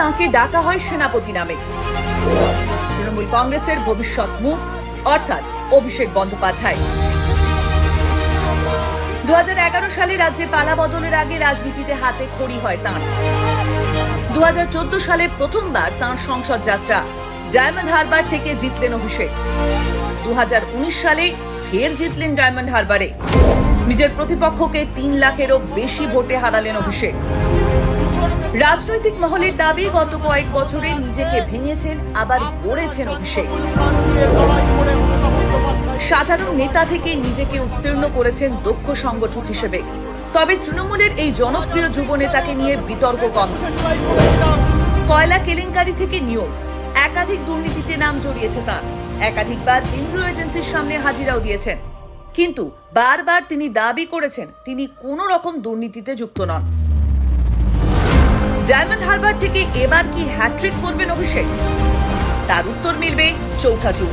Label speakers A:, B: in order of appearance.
A: তাঁকে ডাকা হয় সেনাপতি নামে। তৃণমূল কংগ্রেসের ভবিষ্যৎ মুখ, অর্থাৎ অভিষেক বন্দ্যোপাধ্যায়। দু সালে রাজ্যে পালা বদলের আগে রাজনীতিতে হাতে খড়ি হয় তাঁর। দু সালে প্রথমবার তাঁর সংসদ যাত্রা, ডায়মন্ড হারবার থেকে জিতলেন অভিষেক। দু হাজার উনিশ সালে ফের জিতলেন ডায়মন্ড হারবারে। নিজের প্রতিপক্ষকে তিন লাখেরও বেশি ভোটে হারালেন অভিষেক। রাজনৈতিক মহলের দাবি, গত কয়েক বছরে নিজেকে ভেঙেছেন, আবার গড়েছেন অভিষেক। সাধারণ নেতা থেকে নিজেকে উত্তীর্ণ করেছেন দক্ষ সংগঠক হিসেবে। তবে তৃণমূলের এই জনপ্রিয় যুব নেতাকে নিয়ে বিতর্ক কম। কয়লা কেলেঙ্কারি থেকে নিয়োগ। একাধিক দুর্নীতিতে নাম জড়িয়েছে তার। একাধিকবার কেন্দ্রীয় এজেন্সির সামনে হাজিরাও দিয়েছেন। কিন্তু বারবার তিনি দাবি করেছেন, তিনি কোনো রকম দুর্নীতিতে যুক্ত নন। ডায়মন্ড হারবার থেকে এবার কি হ্যাট্রিক করবেন অভিষেক? তার উত্তর মিলবে চৌঠা জুন।